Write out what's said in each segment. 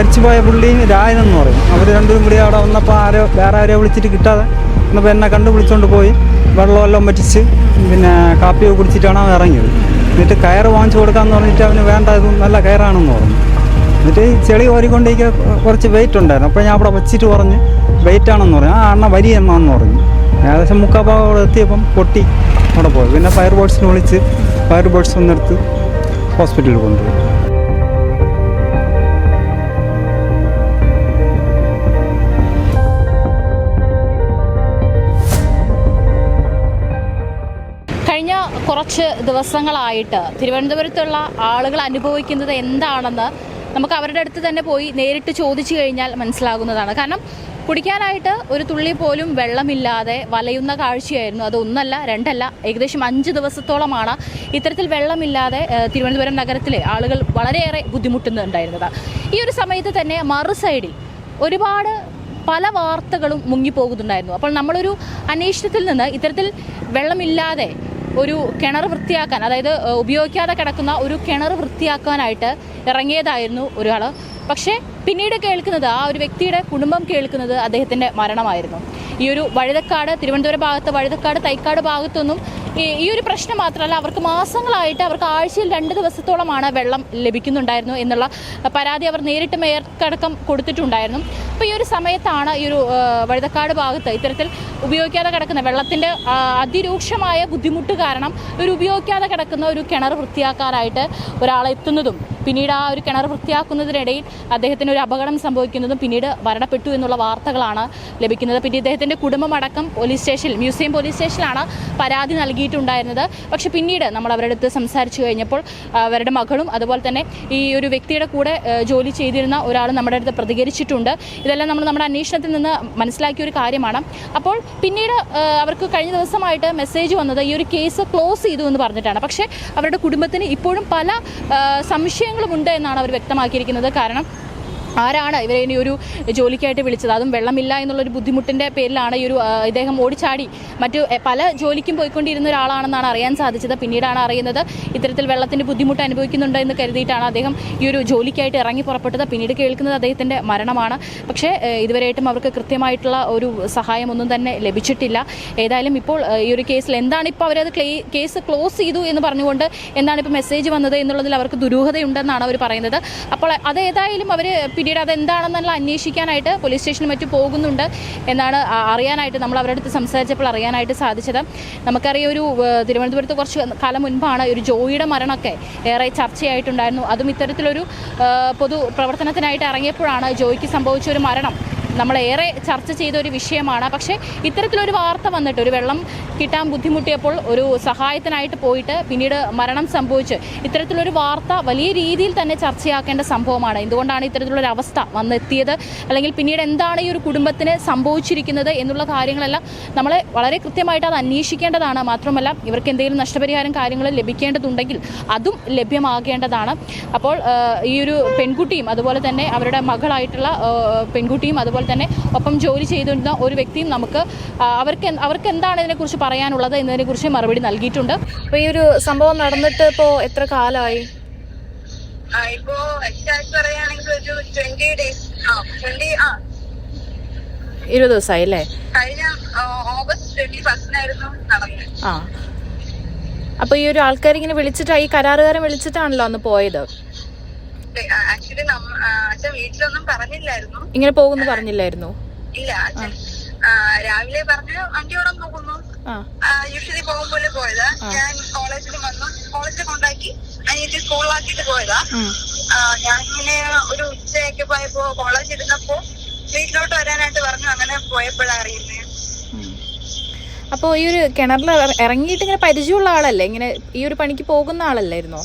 മരിച്ചുപോയ പുള്ളിയും രായനെന്ന് പറയും. അവർ രണ്ടുപേരും കൂടി അവിടെ വന്നപ്പോൾ ആരോ വേറെ ആരോ വിളിച്ചിട്ട് കിട്ടാതെ വന്നപ്പോൾ എന്നെ കണ്ടു വിളിച്ചുകൊണ്ട് പോയി. വെള്ളമെല്ലാം വറ്റിച്ച് പിന്നെ കാപ്പിയൊക്കെ കുടിച്ചിട്ടാണ് അവൻ ഇറങ്ങിയത്. എന്നിട്ട് കയർ വാങ്ങിച്ചു കൊടുക്കാമെന്ന് പറഞ്ഞിട്ട് അവന് വേണ്ട ഇത് നല്ല കയറാണെന്ന് പറഞ്ഞു. എന്നിട്ട് ചെളി ഓരിക്കൊണ്ടേക്ക് കുറച്ച് വെയിറ്റ് ഉണ്ടായിരുന്നു. അപ്പോൾ ഞാൻ അവിടെ വെച്ചിട്ട് പറഞ്ഞ് വെയിറ്റ് ആണെന്ന് പറഞ്ഞു. ആ അണ്ണ വരി എന്നാന്ന് പറഞ്ഞു. ഏകദേശം മുക്കാഭാഗം അവിടെ എത്തിയപ്പം പൊട്ടി അവിടെ പോയി. പിന്നെ ഫയർ ബോട്ട്സിനെ വിളിച്ച് ഫയർ ബോട്ട്സ് വന്നെടുത്ത് ഹോസ്പിറ്റലിൽ കൊണ്ടുപോയി. കുറച്ച് ദിവസങ്ങളായിട്ട് തിരുവനന്തപുരത്തുള്ള ആളുകൾ അനുഭവിക്കുന്നത് എന്താണെന്ന് നമുക്ക് അവരുടെ അടുത്ത് തന്നെ പോയി നേരിട്ട് ചോദിച്ചു കഴിഞ്ഞാൽ മനസ്സിലാകുന്നതാണ്. കാരണം കുടിക്കാനായിട്ട് ഒരു തുള്ളി പോലും വെള്ളമില്ലാതെ വലയുന്ന കാഴ്ചയായിരുന്നു. അത് ഒന്നല്ല രണ്ടല്ല ഏകദേശം അഞ്ച് ദിവസത്തോളമാണ് ഇത്തരത്തിൽ വെള്ളമില്ലാതെ തിരുവനന്തപുരം നഗരത്തിലെ ആളുകൾ വളരെയേറെ ബുദ്ധിമുട്ടുന്നുണ്ടായിരുന്നത്. ഈ ഒരു സമയത്ത് തന്നെ മറു സൈഡിൽ ഒരുപാട് പല വാർത്തകളും മുങ്ങിപ്പോകുന്നുണ്ടായിരുന്നു. അപ്പോൾ നമ്മളൊരു അന്വേഷണത്തിൽ നിന്ന് ഇത്തരത്തിൽ വെള്ളമില്ലാതെ ഒരു കിണർ വൃത്തിയാക്കാൻ അതായത് ഉപയോഗിക്കാതെ കിടക്കുന്ന ഒരു കിണർ വൃത്തിയാക്കാനായിട്ട് ഇറങ്ങിയതായിരുന്നു ഒരാൾ പക്ഷേ പിന്നീട് കേൾക്കുന്നത് ആ ഒരു വ്യക്തിയുടെ കുടുംബം കേൾക്കുന്നത് അദ്ദേഹത്തിന്റെ മരണമായിരുന്നു. ഈ ഒരു വഴുതക്കാട് തിരുവനന്തപുരം ഭാഗത്ത് വഴുതക്കാട് തൈക്കാട് ഭാഗത്തൊന്നും ഈ ഒരു പ്രശ്നം മാത്രമല്ല അവർക്ക് മാസങ്ങളായിട്ട് അവർക്ക് ആഴ്ചയിൽ രണ്ട് ദിവസത്തോളമാണ് വെള്ളം ലഭിക്കുന്നുണ്ടായിരുന്നു എന്നുള്ള പരാതി അവർ നേരിട്ട് മേയർക്കടക്കം കൊടുത്തിട്ടുണ്ടായിരുന്നു. അപ്പോൾ ഈ ഒരു സമയത്താണ് ഈ ഒരു വഴുതക്കാട് ഭാഗത്ത് ഇത്തരത്തിൽ ഉപയോഗിക്കാതെ കിടക്കുന്ന വെള്ളത്തിന്റെ അതിരൂക്ഷമായ ബുദ്ധിമുട്ട് കാരണം ഒരു ഉപയോഗിക്കാതെ കിടക്കുന്ന ഒരു കിണർ വൃത്തിയാക്കാനായിട്ട് ഒരാൾ എത്തുന്നതും പിന്നീട് ആ ഒരു കിണർ വൃത്തിയാക്കുന്നതിനിടയിൽ അദ്ദേഹത്തിന് ഒരു അപകടം സംഭവിക്കുന്നതും പിന്നീട് മരണപ്പെട്ടു എന്നുള്ള വാർത്തകളാണ് ലഭിക്കുന്നത്. പിന്നെ ഇദ്ദേഹത്തിന്റെ കുടുംബമടക്കം പോലീസ് സ്റ്റേഷനിൽ മ്യൂസിയം പോലീസ് സ്റ്റേഷനിലാണ് പരാതി നൽകിയിട്ടുണ്ടായിരുന്നത്. പക്ഷേ പിന്നീട് നമ്മൾ അവരുടെ അടുത്ത് സംസാരിച്ചു കഴിഞ്ഞപ്പോൾ അവരുടെ മകളും അതുപോലെ തന്നെ ഈ ഒരു വ്യക്തിയുടെ കൂടെ ജോലി ചെയ്തിരുന്ന ഒരാൾ നമ്മുടെ അടുത്ത് പ്രതികരിച്ചിട്ടുണ്ട്. ഇതെല്ലാം നമ്മൾ നമ്മുടെ അന്വേഷണത്തിൽ നിന്ന് മനസ്സിലാക്കിയ ഒരു കാര്യമാണ്. അപ്പോൾ പിന്നീട് അവർക്ക് കഴിഞ്ഞ ദിവസമായിട്ട് മെസ്സേജ് വന്നത് ഈ ഒരു കേസ് ക്ലോസ് ചെയ്തു എന്ന് പറഞ്ഞിട്ടാണ്. പക്ഷേ അവരുടെ കുടുംബത്തിന് ഇപ്പോഴും പല ഏഹ്, സംശയങ്ങളുമുണ്ട് എന്നാണ് അവർ വ്യക്തമാക്കിയിരിക്കുന്നത്. കാരണം ആരാണ് ഇവരെ ഇനി ഒരു ജോലിക്കായിട്ട് വിളിച്ചത്? അതും വെള്ളമില്ല എന്നുള്ളൊരു ബുദ്ധിമുട്ടിന്റെ പേരിലാണ് ഈ ഒരു ഇദ്ദേഹം ഓടിച്ചാടി. മറ്റു പല ജോലിക്കും പോയിക്കൊണ്ടിരുന്ന ഒരാളാണെന്നാണ് അറിയാൻ സാധിച്ചത്. പിന്നീടാണ് അറിയുന്നത് ഇത്തരത്തിൽ വെള്ളത്തിന്റെ ബുദ്ധിമുട്ട് അനുഭവിക്കുന്നുണ്ട് എന്ന് കരുതിയിട്ടാണ് അദ്ദേഹം ഈ ഒരു ജോലിക്കായിട്ട് ഇറങ്ങി പുറപ്പെട്ടത്. പിന്നീട് കേൾക്കുന്നത് അദ്ദേഹത്തിന്റെ മരണമാണ്. പക്ഷേ ഇതുവരെയായിട്ടും അവർക്ക് കൃത്യമായിട്ടുള്ള ഒരു സഹായമൊന്നും തന്നെ ലഭിച്ചിട്ടില്ല. ഏതായാലും ഇപ്പോൾ ഈ ഒരു കേസിൽ എന്താണ് ഇപ്പോൾ അവരത് കേസ് ക്ലോസ് ചെയ്തു എന്ന് പറഞ്ഞുകൊണ്ട് എന്താണ് ഇപ്പോൾ മെസ്സേജ് വന്നത് എന്നുള്ളതിൽ അവർക്ക് ദുരൂഹതയുണ്ടെന്നാണ് അവർ പറയുന്നത്. അപ്പോൾ അതേതായാലും അവർ അവർ പിന്നീട് അതെന്താണെന്നുള്ള അന്വേഷിക്കാനായിട്ട് പോലീസ് സ്റ്റേഷനിൽ മറ്റും പോകുന്നുണ്ട് എന്നാണ് അറിയാനായിട്ട് നമ്മൾ അവരുടെ അടുത്ത് സംസാരിച്ചപ്പോൾ അറിയാനായിട്ട് സാധിച്ചത്. നമുക്കറിയാം ഒരു തിരുവനന്തപുരത്ത് കുറച്ച് കാലം മുൻപാണ് ഒരു ജോയിയുടെ മരണമൊക്കെ ഏറെ ചർച്ചയായിട്ടുണ്ടായിരുന്നു. അതും ഇത്തരത്തിലൊരു പൊതു പ്രവർത്തനത്തിനായിട്ട് ഇറങ്ങിയപ്പോഴാണ് ജോയിക്ക് സംഭവിച്ച ഒരു മരണം. നമ്മളേറെ ചർച്ച ചെയ്ത ഒരു വിഷയമാണ്. പക്ഷേ ഇത്തരത്തിലൊരു വാർത്ത വന്നിട്ട് ഒരു വെള്ളം കിട്ടാൻ ബുദ്ധിമുട്ടിയപ്പോൾ ഒരു സഹായത്തിനായിട്ട് പോയിട്ട് പിന്നീട് മരണം സംഭവിച്ച് ഇത്തരത്തിലൊരു വാർത്ത വലിയ രീതിയിൽ തന്നെ ചർച്ചയാക്കേണ്ട സംഭവമാണ്. എന്തുകൊണ്ടാണ് ഇത്തരത്തിലുള്ളൊരു അവസ്ഥ വന്നെത്തിയത്? അല്ലെങ്കിൽ പിന്നീട് എന്താണ് ഈ ഒരു കുടുംബത്തിന് സംഭവിച്ചിരിക്കുന്നത് എന്നുള്ള കാര്യങ്ങളെല്ലാം നമ്മളെ വളരെ കൃത്യമായിട്ട് അത് അന്വേഷിക്കേണ്ടതാണ്. മാത്രമല്ല ഇവർക്ക് എന്തെങ്കിലും നഷ്ടപരിഹാരം കാര്യങ്ങൾ ലഭിക്കേണ്ടതുണ്ടെങ്കിൽ അതും ലഭ്യമാകേണ്ടതാണ്. അപ്പോൾ ഈ ഒരു പെൺകുട്ടിയും അതുപോലെ തന്നെ അവരുടെ മകളായിട്ടുള്ള പെൺകുട്ടിയും അതുപോലെ തന്നെ ഒപ്പം ജോലി ചെയ്തിരുന്ന ഒരു വ്യക്തിയും നമുക്ക് അവർക്ക് അവർക്ക് എന്താണ് ഇതിനെക്കുറിച്ച് പറയാനുള്ളത് എന്നതിനെക്കുറിച്ച് മറുപടി നൽകിയിട്ടുണ്ട്. അപ്പോൾ ഈ ഒരു സംഭവം നടന്നിട്ട് ഇപ്പോ എത്ര കാലമായി? ആ, ഇപ്പോ എക്സാക്ട് പറയുകയാണെങ്കിൽ ഒരു ട്വന്റി ഡേയ്സ് ആ ട്വന്റി ആ. ഇരുപത് ദിവസമായി അല്ലേ? കഴിഞ്ഞ ഓഗസ്റ്റ് ട്വന്റി ഫസ്റ്റിനായിരുന്നു നടന്നത്. ആ. അപ്പോൾ ഈ ഒരു ആൾക്കാർ ഇങ്ങനെ വിളിച്ചിട്ട് ഈ കരാറുകാരൻ വിളിച്ചിട്ടാണല്ലോ അന്ന് പോയത്? ആക്ച്വലി അച്ഛൻ വീട്ടിലൊന്നും പറഞ്ഞില്ലായിരുന്നു. ഇങ്ങനെ പോകുന്നു പറഞ്ഞില്ലായിരുന്നു. ഇല്ല അച്ഛൻ രാവിലെ പറഞ്ഞ് വണ്ടി ഓടാൻ പോകുന്നു. യൂഷ്വലി പോകും പോലെ പോയതാ. ഞാൻ കോളേജിൽ വന്നു. കോളേജിൽ കൊണ്ടാക്കി അനിയത്തി സ്കൂളിലാക്കിയിട്ട് പോയതാ. ഞാൻ ഇങ്ങനെ ഒരു ഉച്ചയൊക്കെ പോയപ്പോ കോളേജ് ഇരുന്നപ്പോ വീട്ടിലോട്ട് വരാനായിട്ട് പറഞ്ഞു. അങ്ങനെ പോയപ്പോഴാണ് അറിയുന്നത് അപ്പോ ഈ ഒരു കിണറിൽ ഇറ- ഇറങ്ങിയിട്ട് ഇങ്ങനെ പരിചയമുള്ള ആളല്ലേ? ഇങ്ങനെ ഈ ഒരു പണിക്ക് പോകുന്ന ആളല്ലായിരുന്നോ?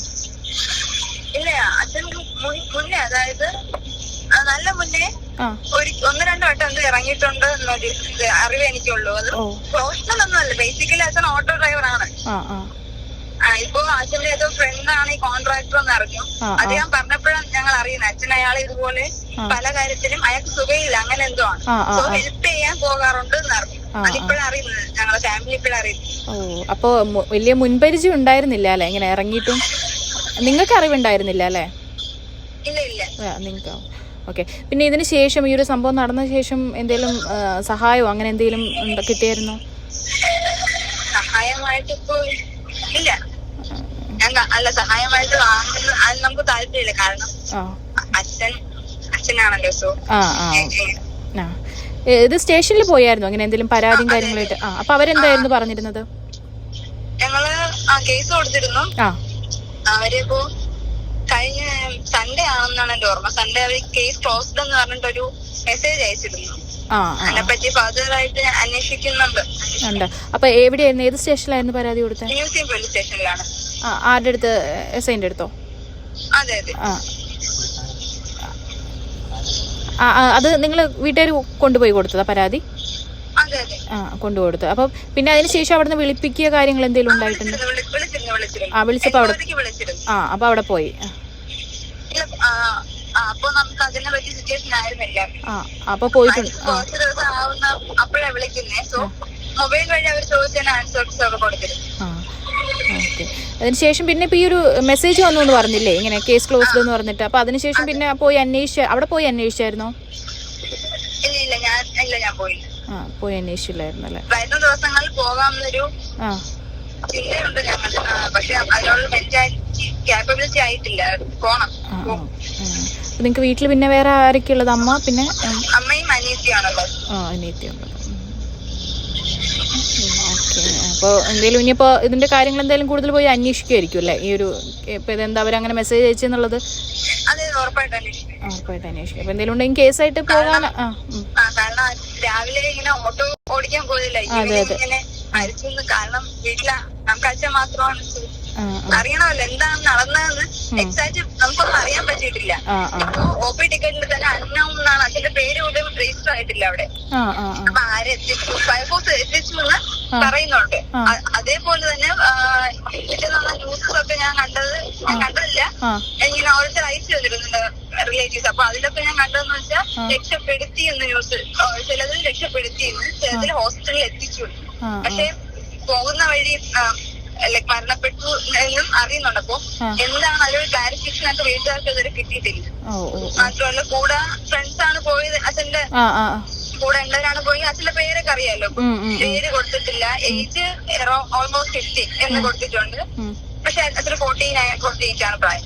ഇല്ല അച്ഛൻ മുന്നേ അതായത് നല്ല മുന്നേ ഒരു ഒന്ന് രണ്ട് വട്ടം എന്ത് ഇറങ്ങിയിട്ടുണ്ട് എന്നൊരു അറിവ് എനിക്കുള്ളൂ. അത്. പ്രൊഫഷണൽ ഒന്നുമല്ല ബേസിക്കലി അച്ഛൻ ഓട്ടോ ഡ്രൈവർ ആണ്. ഇപ്പൊ അച്ഛന്റെ ഏതോ ഫ്രണ്ട് ആണ് ഈ കോൺട്രാക്ടർ എന്ന് അറിഞ്ഞു. ഞാൻ പറഞ്ഞപ്പോഴാണ് ഞങ്ങൾ അറിയുന്നത്. അച്ഛൻ അയാൾ ഇതുപോലെ പല കാര്യത്തിലും അയാൾക്ക് സുഖയില്ല. അങ്ങനെ എന്തോ ആണ്. സോ. ഹെൽപ്പ് ചെയ്യാൻ പോകാറുണ്ട് എന്ന് അറിഞ്ഞു. ആ, അറിയുന്നത്. ഞങ്ങളെ ഫാമിലി ഇപ്പോഴാണ് അറിയുന്നത്. ഓ അപ്പോൾ വലിയ മുൻപരിചയം ഉണ്ടായിരുന്നില്ല അല്ലെ? ഇങ്ങനെ ഇറങ്ങിയിട്ടും. നിങ്ങൾക്ക് അറിവുണ്ടായിരുന്നില്ല അല്ലേ? ഇല്ല ഇല്ല. നിങ്ങൾക്ക് ഓക്കെ. പിന്നെ ഇതിന് ശേഷം ഈ ഒരു സംഭവം നടന്ന ശേഷം എന്തെങ്കിലും സഹായമോ അങ്ങനെ എന്തെങ്കിലും കിട്ടിയായിരുന്നു? സഹായമായിട്ട് ഇപ്പൊ ഇല്ല. അല്ല സഹായമായിട്ട് വാങ്ങുന്ന അത് നമുക്ക് താല്പര്യമില്ല. കാരണം ആ. അച്ഛൻ അച്ഛനാണല്ലോ സോ ഇത് സ്റ്റേഷനിൽ പോയായിരുന്നു? അങ്ങനെ എന്തെങ്കിലും പരാതിയും കാര്യങ്ങളായിട്ട്? ആ അപ്പൊ അവരെന്തായിരുന്നു പറഞ്ഞിരുന്നത്? ഞങ്ങൾ കേസ് കൊടുത്തിരുന്നു. അവരിപ്പോ കഴിഞ്ഞ സൺഡേ ആണെന്നാണ് എന്റെ ഓർമ്മ. സൺഡേ അവർ കേസ് ക്ലോസ്ഡ് എന്ന് പറഞ്ഞിട്ടൊരു മെസ്സേജ് അയച്ചിരുന്നു. അതിനെപ്പറ്റി ഫർദർ ആയിട്ട് അന്വേഷിക്കുന്നുണ്ട്. ഉണ്ട്. അപ്പൊ എവിടെയായിരുന്നു? ഏത് സ്റ്റേഷനിലായിരുന്നു പരാതി കൊടുത്തത്? മ്യൂസിയം പോലീസ് സ്റ്റേഷനിലാണ് ആരുടെ അടുത്ത്? എസ് ഐന്റെ അടുത്തോ? അതെ അതെ. അത് നിങ്ങൾ വീട്ടുകാർ കൊണ്ടുപോയി കൊടുത്തതാ പരാതി? അതെ അതെ. ആ കൊണ്ടുകൊടുത്തു അപ്പം പിന്നെ അതിന് ശേഷം അവിടുന്ന് വിളിപ്പിക്കുക കാര്യങ്ങൾ എന്തെങ്കിലും ഉണ്ടായിട്ടുണ്ട്? ആ വിളിച്ചപ്പോൾ അവിടെ ആ അപ്പോൾ അവിടെ പോയി. അപ്പൊ നമുക്ക് അതിനെ പറ്റിയ സിറ്റുവേഷൻ ആയിരുന്നില്ല. പോയിട്ടുണ്ട്. ആ കുറച്ച് ദിവസം ആവുന്ന വിളിക്കുന്നേ. സോ മൊബൈൽ വഴി അവർ ചോദിച്ചതിന് ആൻസേർസ് ഒക്കെ കൊടുത്തിരുന്നു അതിനുശേഷം പിന്നെ ഇപ്പൊ ഈ ഒരു മെസ്സേജ് വന്നു എന്ന് പറഞ്ഞില്ലേ? ഇങ്ങനെ കേസ് ക്ലോസ്ഡ് എന്ന് പറഞ്ഞിട്ട്. അപ്പൊ അതിനുശേഷം പിന്നെ പോയി അന്വേഷിച്ച അവിടെ പോയി അന്വേഷിച്ചായിരുന്നോ? ഇല്ല ഞാൻ ഇല്ല ഞാൻ പോയില്ല. ആ പോയി അന്വേഷിച്ചില്ലായിരുന്നു അല്ലേ വരുന്ന ദിവസങ്ങളിൽ പോകാമെന്നൊരു ആ ചിന്തയുണ്ട് ഞങ്ങൾ പക്ഷെ അതിനുള്ള മെന്റാലിറ്റി ക്യാപ്പബിലിറ്റി ആയിട്ടില്ല. പോണം. നിങ്ങക്ക് വീട്ടിൽ പിന്നെ വേറെ ആരൊക്കെ ഉള്ളത്? അമ്മ പിന്നെ അമ്മയും അനിയത്തിയാണുള്ളത്. ആ അനിയത്തിയുള്ളത് അപ്പോൾ എന്തെങ്കിലും ഇനിയിപ്പോൾ ഇതിന്റെ കാര്യങ്ങൾ എന്തെങ്കിലും കൂടുതൽ പോയി അന്വേഷിക്കുമായിരിക്കും അല്ലേ? ഈ ഒരു എന്താ ഇതെന്താ അങ്ങനെ മെസ്സേജ് അയച്ചെന്നുള്ളത് ഉറപ്പായിട്ട് അന്വേഷിക്കും. അപ്പോൾ എന്തെങ്കിലും ഉണ്ടെങ്കിൽ കേസായിട്ട് പോകാൻ രാവിലെ ഇങ്ങനെ ഓട്ടോ ഓടിക്കാൻ പോയില്ല അതെ, അതെ. ഇങ്ങനെ മരിച്ചു കാരണം വീട്ടില നമുക്ക് അച്ഛൻ മാത്രമാണ് അറിയണമല്ലോ എന്താണ് നടന്നതെന്ന് എക്സാക്ട് നമുക്കൊന്നും അറിയാൻ പറ്റിയിട്ടില്ല. ഒ പി ടിക്കറ്റിൽ തന്നെ അന്നം എന്നാണ് അച്ഛന്റെ പേര് പോലും രജിസ്റ്റർ ആയിട്ടില്ല അവിടെ. അപ്പൊ ആരെത്തിച്ചു ഫയർഫോഴ്സ് എത്തിച്ചു? എന്ന് പറയുന്നുണ്ട്. അതേപോലെ തന്നെ പിറ്റേന്ന് ന്യൂസസ് ഒക്കെ ഞാൻ കണ്ടത് ഞാൻ കണ്ടതില്ല. ഇങ്ങനെ ഓരോരുത്തർ അയച്ചു തന്നിരുന്നുണ്ട് റിലേറ്റീവ്സ് അപ്പൊ അതിലൊക്കെ ഞാൻ കണ്ടതെന്ന് വെച്ചാൽ രക്ഷപ്പെടുത്തി എന്ന് ന്യൂസ് ചിലതിൽ രക്ഷപ്പെടുത്തി എന്ന് ചിലതിൽ ഹോസ്പിറ്റലിൽ എത്തിച്ചു. പക്ഷെ പോകുന്ന വഴി ലൈക് മരണപ്പെട്ടു എന്നും അറിയുന്നുണ്ട്. അപ്പൊ. എന്താണ് അതിലൊരു ക്ലാരിഫിക്കേഷൻ ആയിട്ട് വീട്ടുകാർക്ക് ഇതുവരെ കിട്ടിയിട്ടില്ല. മാത്രമല്ല കൂടെ ഫ്രണ്ട്സ് ആണ് പോയത്. അച്ഛന്റെ. കൂടെ ഉള്ളവരാണ് പോയി. അച്ഛന്റെ പേരൊക്കെ അറിയാലോ. പേര് കൊടുത്തിട്ടില്ല. ഏജ് ഓൾമോസ്റ്റ് ഫിഫ്റ്റി എന്ന് കൊടുത്തിട്ടുണ്ട്. പക്ഷെ അച്ഛന് ഫോർട്ടീൻ നയൻ ഫോർട്ടി എയ്റ്റ് ആണ് പ്രായം.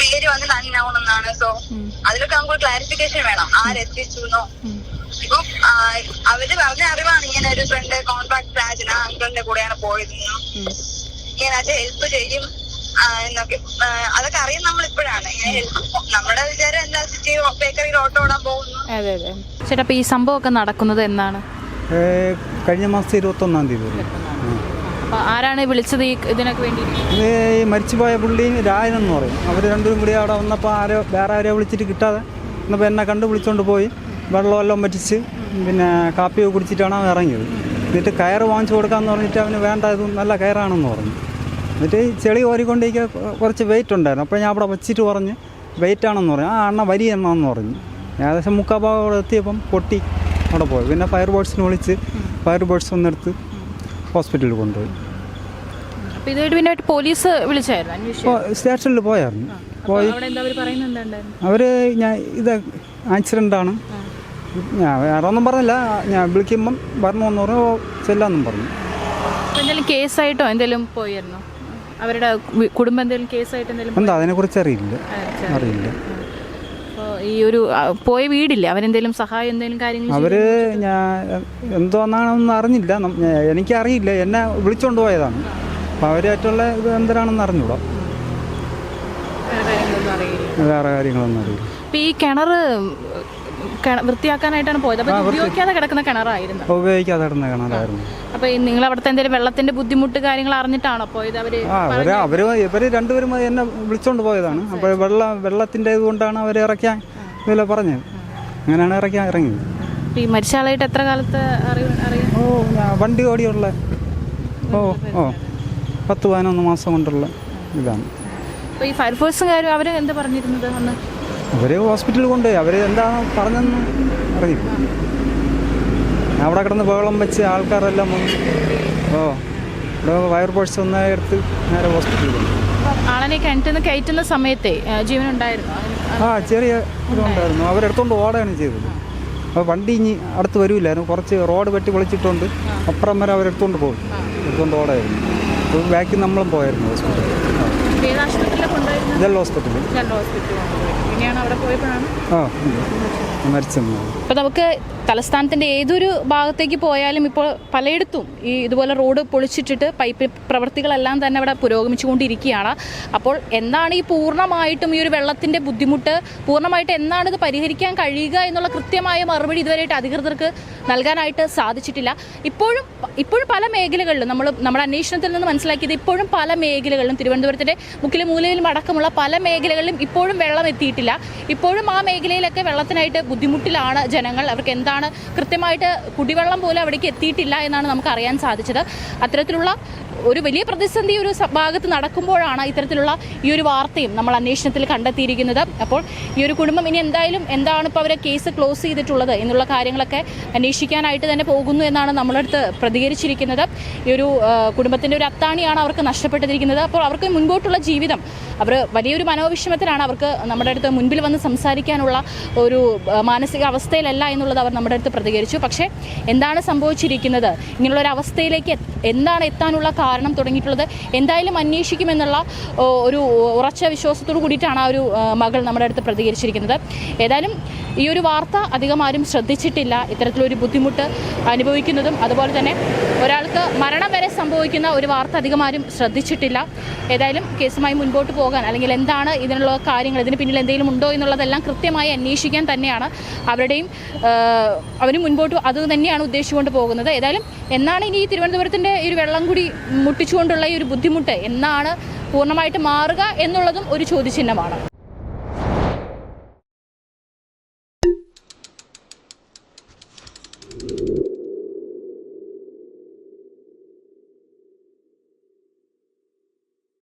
പേര് വന്ന് അൺനൗൺ എന്നാണ്. സോ അതിലൊക്കെ നമുക്ക് ക്ലാരിഫിക്കേഷൻ വേണം. ആരെത്തിച്ചു എന്നോ. ആ, അവർ പറഞ്ഞ അറിവാണ് ഇങ്ങനെ ഒരു ഫ്രണ്ട് കോൺട്രാക്ട് രാജന അങ്കിളിന്റെ കൂടെയാണ് പോയതെന്നും ഉം. ഇങ്ങനെ അത് ഹെൽപ്പ് ചെയ്യും എന്നൊക്കെ. അതൊക്കെ അറിയാൻ നമ്മൾ ഇപ്പോഴാണ്. നമ്മുടെ വിചാരം എന്താ സിറ്റി ബേക്കറിയിൽ ഓട്ടോ ഓടാൻ പോകുന്നു. അതെ അതെ. ചേട്ടാ അപ്പോൾ ഈ സംഭവമൊക്കെ നടക്കുന്നത് എന്നാണ്? ഏ, കഴിഞ്ഞ മാസം ഇരുപത്തൊന്നാം തീയതി. അപ്പോൾ ആരാണ് വിളിച്ചത് ഈ ഇതിനൊക്കെ വേണ്ടി ഇത് ഈ മരിച്ചുപോയ പുള്ളി രാജൻ എന്ന് പറയും. അവർ രണ്ടുപേരും കൂടി അവിടെ വന്നപ്പോൾ ആരോ വേറെ ആരെയോ വിളിച്ചിട്ട് കിട്ടാതെ. എന്നപ്പോൾ എന്നെ കണ്ട് വിളിച്ചുകൊണ്ട് പോയി. വെള്ളമെല്ലാം പറ്റിച്ച് പിന്നെ കാപ്പിയൊക്കെ കുടിച്ചിട്ടാണ് അവൻ ഇറങ്ങിയത്. എന്നിട്ട് കയർ വാങ്ങിച്ചു കൊടുക്കാമെന്ന് പറഞ്ഞിട്ട് അവന് വേണ്ട ഇത് നല്ല കയറാണെന്ന് പറഞ്ഞു. എന്നിട്ട് ഈ ചെളി ഓരിക്കൊണ്ടേക്ക് കുറച്ച് വെയിറ്റ് ഉണ്ടായിരുന്നു. അപ്പോൾ ഞാൻ അവിടെ വെച്ചിട്ട് പറഞ്ഞ് വെയിറ്റ് ആണെന്ന് പറഞ്ഞു. ആ അണ്ണ വരി എണ്ണാന്ന് പറഞ്ഞു. ഏകദേശം മുക്കാൽ ഭാഗം അവിടെ എത്തിയപ്പം പൊട്ടി അവിടെ പോയി. പിന്നെ ഫയർ ബോട്ട്സിനെ വിളിച്ച് ഫയർ ബോട്ട്സ് ഒന്നെടുത്ത് ഹോസ്പിറ്റലിൽ കൊണ്ടുപോയി. പിന്നെ പോലീസ് വിളിച്ചായിരുന്നു സ്റ്റേഷനിൽ പോയായിരുന്നു. പോയി അവർ ഞാൻ ഇത് ആക്സിഡന്റ് ആണ്. ഞാൻ വേറെ ഒന്നും പറഞ്ഞില്ല. ഞാൻ വിളിക്കുമ്പം എന്ന് പറഞ്ഞു ചെല്ലാന്നും പറഞ്ഞു. എന്തെങ്കിലും കേസായിട്ടോ എന്തെങ്കിലും പോയിരുന്നു? അവരുടെ കുടുംബം എന്തെങ്കിലും കേസായിട്ട് എന്തെങ്കിലും എന്താ അതിനെക്കുറിച്ച് അറിയില്ല. അറിയില്ല. ഈ ഒരു പോയ വീടില്ല? അവരെന്തെങ്കിലും സഹായം എന്തെങ്കിലും കാര്യങ്ങൾ അവർ ഞാൻ എന്തോന്നാണെന്ന് അറിഞ്ഞില്ല. എനിക്ക് അറിയില്ല എനിക്കറിയില്ല. എന്നെ വിളിച്ചോണ്ട് പോയതാണ്. അപ്പോൾ അവരായിട്ടുള്ള ഇത് എന്തരാണെന്ന് അറിഞ്ഞൂടാ. വേറെ കാര്യങ്ങളൊന്നും അറിയില്ല. അപ്പോൾ ഈ കിണർ കിണ- വൃത്തിയാക്കാനായിട്ടാണ് പോയത്. അപ്പോൾ ഉപയോഗിക്കാതെ കിടക്കുന്ന കിണറായിരുന്നു. ഉപയോഗിക്കാതെ കിടന്ന കിണറായിരുന്നു. അപ്പോൾ ഈ നിങ്ങൾ അവിടുത്തെ എന്തെങ്കിലും വെള്ളത്തിന്റെ ബുദ്ധിമുട്ട് കാര്യങ്ങൾ അറിഞ്ഞിട്ടാണോ പോയത്? അവർ അവർ ഇവർ രണ്ടുപേരും എന്നെ വിളിച്ചുകൊണ്ട് പോയതാണ്. അപ്പോൾ വെള്ളം വെള്ളത്തിന്റെ ഇതുകൊണ്ടാണ് അവർ ഇറക്കാൻ ഇതിലെ പറഞ്ഞത്. അങ്ങനെയാണ് ഇറക്കാൻ ഇറങ്ങിയത്. ഈ മരിച്ച ആളായിട്ട് എത്ര കാലത്ത് ഓ വണ്ടി ഓടിയുള്ള ഓ ഓ പത്ത് പതിനൊന്ന് മാസം കൊണ്ടുള്ള ഇതാണ്. ഈ ഫയർഫോഴ്സും കാര്യം അവർ എന്ത് പറഞ്ഞിരുന്നത് അന്ന്? അവർ ഹോസ്പിറ്റലിൽ കൊണ്ടുപോയി. അവർ എന്താണ് പറഞ്ഞെന്ന് അറിയില്ല. അവിടെ കിടന്ന് ബഹളം വെച്ച് ആൾക്കാരെല്ലാം വന്നു ഓ ഇവിടെ വയർ പൊഴിച്ച് ഒന്നായി എടുത്ത് നേരെ ഹോസ്പിറ്റലിൽ കൊണ്ടു ആളെ ആളനെ കിണറ്റിന്ന് കയറ്റുന്ന സമയത്തെ ജീവൻ ഉണ്ടായിരുന്നു? ആ ചെറിയ ഇതുണ്ടായിരുന്നു. അവരെടുത്തോണ്ട് ഓടുകയാണ് ചെയ്തത്. അപ്പോൾ വണ്ടി ഇനി അടുത്ത് വരില്ലായിരുന്നു. കുറച്ച് റോഡ് വെട്ടി വിളിച്ചിട്ടുണ്ട് അപ്പുറം വരെ അവരെടുത്തോണ്ട് പോകും എടുത്തോണ്ട് ഓടായിരുന്നു. ബാക്കി നമ്മളും പോയായിരുന്നു ഹോസ്പിറ്റലിൽ. ആശുപത്രിയിലാണ് ഹോസ്പിറ്റലിൽ. രണ്ട് ഹോസ്പിറ്റലിൽ കൊണ്ടുപോയി. പിന്നെയാണ് അവിടെ പോയപ്പോഴാണ് ആ മരിച്ചെന്ന്. നമുക്ക് തലസ്ഥാനത്തിന്റെ ഏതൊരു ഭാഗത്തേക്ക് പോയാലും ഇപ്പോൾ പലയിടത്തും ഈ ഇതുപോലെ റോഡ് പൊളിച്ചിട്ടിട്ട് പൈപ്പ് പ്രവൃത്തികളെല്ലാം തന്നെ അവിടെ പുരോഗമിച്ചുകൊണ്ടിരിക്കുകയാണ്. അപ്പോൾ എന്താണ് ഈ പൂർണമായിട്ടും ഈ ഒരു വെള്ളത്തിന്റെ ബുദ്ധിമുട്ട്? പൂർണമായിട്ട് എന്നാണ് ഇത് പരിഹരിക്കാൻ കഴിയുക എന്നുള്ള കൃത്യമായ മറുപടി ഇതുവരെയായിട്ട് അധികൃതർക്ക് നൽകാനായിട്ട് സാധിച്ചിട്ടില്ല. ഇപ്പോഴും ഇപ്പോഴും പല മേഖലകളിലും നമ്മൾ നമ്മുടെ അന്വേഷണത്തിൽ നിന്ന് മനസ്സിലാക്കിയത് ഇപ്പോഴും പല മേഖലകളിലും തിരുവനന്തപുരത്തിന്റെ മുക്കിലും മൂലയിലും അടക്കമുള്ള പല മേഖലകളിലും ഇപ്പോഴും വെള്ളം എത്തിയിട്ടില്ല. ഇപ്പോഴും ആ മേഖലയിലൊക്കെ വെള്ളത്തിനായിട്ട് ബുദ്ധിമുട്ടിലാണ് ജനങ്ങൾ. അവർക്ക് എന്താണ് കൃത്യമായിട്ട് കുടിവെള്ളം പോലും അവിടേക്ക് എത്തിയിട്ടില്ല എന്നാണ് നമുക്ക് അറിയാൻ സാധിച്ചത്. അത്തരത്തിലുള്ള ഒരു വലിയ പ്രതിസന്ധി ഒരു ഭാഗത്ത് നടക്കുമ്പോഴാണ് ഇത്തരത്തിലുള്ള ഈ ഒരു വാർത്തയും നമ്മൾ അന്വേഷണത്തിൽ കണ്ടെത്തിയിരിക്കുന്നത്. അപ്പോൾ ഈ ഒരു കുടുംബം ഇനി എന്തായാലും എന്താണ് ഇപ്പോൾ അവരെ കേസ് ക്ലോസ് ചെയ്തിട്ടുള്ളത് എന്നുള്ള കാര്യങ്ങളൊക്കെ അന്വേഷിക്കാനായിട്ട് തന്നെ പോകുന്നു എന്നാണ് നമ്മളടുത്ത് പ്രതികരിച്ചിരിക്കുന്നത്. ഈ ഒരു കുടുംബത്തിന്റെ ഒരു അത്താണിയാണ് അവർക്ക് നഷ്ടപ്പെട്ടിരിക്കുന്നത്. അപ്പോൾ അവർക്ക് മുൻപോട്ടുള്ള ജീവിതം അവർ വലിയൊരു മനോവിഷമത്തിലാണ് അവർക്ക് നമ്മുടെ അടുത്ത് മുൻപിൽ വന്ന് സംസാരിക്കാനുള്ള ഒരു മാനസിക അവസ്ഥയിലല്ല എന്നുള്ളത് അവർ നമ്മുടെ അടുത്ത് പ്രതികരിച്ചു. പക്ഷേ എന്താണ് സംഭവിച്ചിരിക്കുന്നത്? ഇങ്ങനെയുള്ള ഒരു അവസ്ഥയിലേക്ക് എന്താണ് എത്താനുള്ള കാരണം തുടങ്ങിയിട്ടുള്ളത്. എന്തായാലും അന്വേഷിക്കുമെന്നുള്ള ഒരു ഉറച്ച വിശ്വാസത്തോടു കൂടിയിട്ടാണ് ആ ഒരു മകൾ നമ്മുടെ അടുത്ത് പ്രതികരിച്ചിരിക്കുന്നത്. ഏതായാലും ഈ ഒരു വാർത്ത അധികം ആരും ശ്രദ്ധിച്ചിട്ടില്ല. ഇത്തരത്തിലൊരു ബുദ്ധിമുട്ട് അനുഭവിക്കുന്നതും അതുപോലെ തന്നെ ഒരാൾക്ക് മരണം വരെ സംഭവിക്കുന്ന ഒരു വാർത്ത അധികം ആരും ശ്രദ്ധിച്ചിട്ടില്ല. ഏതായാലും കേസുമായി മുൻപോട്ട് പോകാൻ അല്ലെങ്കിൽ എന്താണ് ഇതിനുള്ള കാര്യങ്ങൾ ഇതിന് പിന്നിൽ എന്തെങ്കിലും ഉണ്ടോ എന്നുള്ളതെല്ലാം കൃത്യമായി അന്വേഷിക്കാൻ തന്നെയാണ് അവരുടെയും അവരും മുൻപോട്ട് അത് തന്നെയാണ് ഉദ്ദേശിച്ചുകൊണ്ട് പോകുന്നത്. ഏതായാലും എന്നാണ് ഇനി ഈ തിരുവനന്തപുരത്തിന്റെ ഒരു വെള്ളം കൂടി മുട്ടിച്ചുകൊണ്ടുള്ള ഈ ഒരു ബുദ്ധിമുട്ട് എന്നാണ് പൂർണമായിട്ട് മാറുക എന്നുള്ളതും ഒരു ചോദ്യചിഹ്നമാണ്.